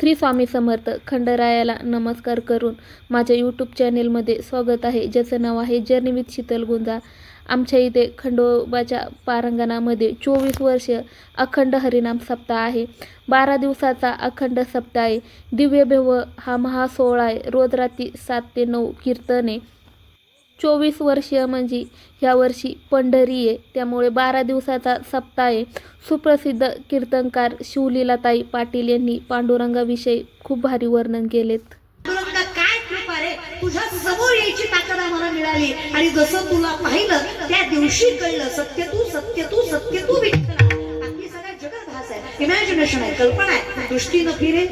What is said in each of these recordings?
श्री स्वामी समर्थ खंडरायाला नमस्कार करून माझ्या यूट्यूब चॅनेलमध्ये स्वागत आहे. ज्याचं नाव आहे जर्नी विथ शीतल गुंजा. आमच्या इथे खंडोबाच्या पारंगणामध्ये चोवीस वर्ष अखंड हरिनाम सप्ताह आहे. बारा दिवसाचा अखंड सप्ताह आहे. दिव्य भेव हा महासोहळा आहे. रोज रात्री सात ते नऊ कीर्तने चोवीस वर्षीय म्हणजे ह्या वर्षी पंढरी आहे. त्यामुळे बारा दिवसाचा सप्ताह आहे. सुप्रसिद्ध कीर्तनकार शिवलीलाताई पाटील यांनी पांडुरंगाविषयी खूप भारी वर्णन केलेत. काय कृपा रे? तुझ्या समोर यायची ताकद आम्हाला मिळाली. आणि जसं तुला पाहिलं त्या दिवशी कळलं सत्य तू सत्य तू सत्य तू विठ्ठला बाकी सगळ्या जगत भास आहे. इमॅजिनेशन आहे कल्पना आहे. दृष्टी न फिरे.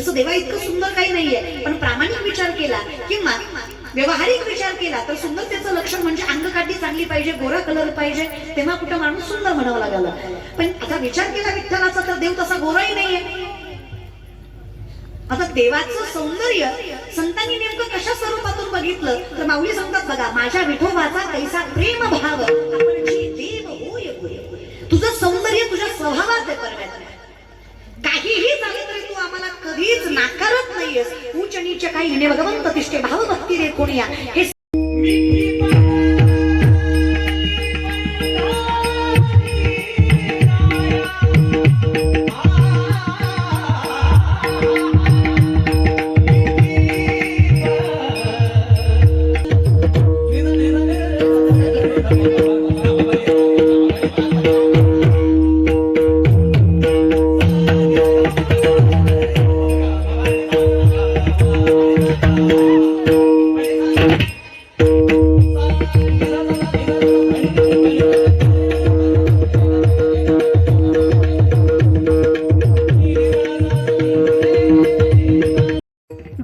तसं देवा इतकं सुंदर काही नाहीये. पण प्रामाणिक विचार केला किंवा व्यवहारिक विचार केला तर सुंदरतेचं लक्षण म्हणजे अंगकाठी चांगली पाहिजे गोरा कलर पाहिजे तेव्हा कुठं माणूस सुंदर म्हणावं लागला. पण आता विचार केला विठ्ठलाचा तर देव तसा गोराही नाहीये. आता देवाचं सौंदर्य संतांनी नेमकं कशा स्वरूपातून बघितलं? तर माऊली सांगतात बघा माझ्या विठोबाचा कैसा प्रेम भाव आपण जी देव होय होय तुझं सौंदर्य तुझ्या स्वभावात आहे परमेश्वर काहीही झालं तरी तू आम्हाला कधीच नाकारत नाहीयेस. उच्च नीच काही हिने भगवंत तिष्ठे भाव भक्ती रे कोणीया हे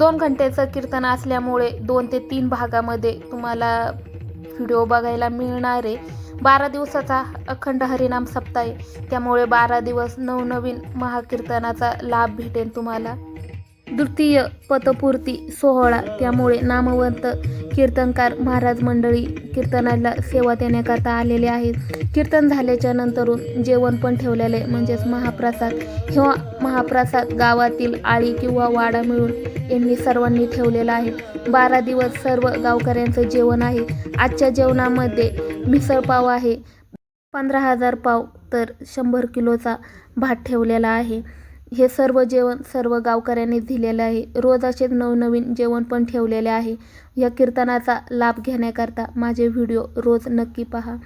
दोन घंट्याचं कीर्तन असल्यामुळे दोन ते तीन भागामध्ये तुम्हाला व्हिडिओ बघायला मिळणार आहे. बारा दिवसाचा अखंड हरिनाम सप्ताह आहे. त्यामुळे बारा दिवस नवनवीन महाकीर्तनाचा लाभ भेटेल तुम्हाला. द्वितीय पतपूर्ती सोहळा. त्यामुळे नामवंत कीर्तनकार महाराज मंडळी कीर्तनाला सेवा देण्याकरता आलेले आहेत. कीर्तन झाल्याच्या नंतरून जेवण पण ठेवलेले म्हणजेच महाप्रसाद. किंवा महाप्रसाद गावातील आळी किंवा वाडा मिळून यांनी सर्वांनी ठेवलेला आहे. बारा दिवस सर्व गावकऱ्यांचं जेवण आहे. आजच्या जेवणामध्ये मिसळ पाव आहे. पंधरा हजार पाव तर शंभर किलोचा भात ठेवलेला आहे. हे सर्व जेवण सर्व गावकऱ्यांनी दिलेलं आहे. रोज असेच नवनवीन जेवण पण ठेवलेले आहे. या कीर्तनाचा लाभ घेण्याकरता माझे व्हिडिओ रोज नक्की पहा.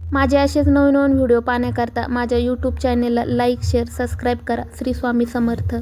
माझे असेच नवीन नवीन व्हिडिओ पाहण्याकरता माझ्या यूट्यूब चॅनेलला लाईक शेअर सबस्क्राईब करा. श्री स्वामी समर्थ.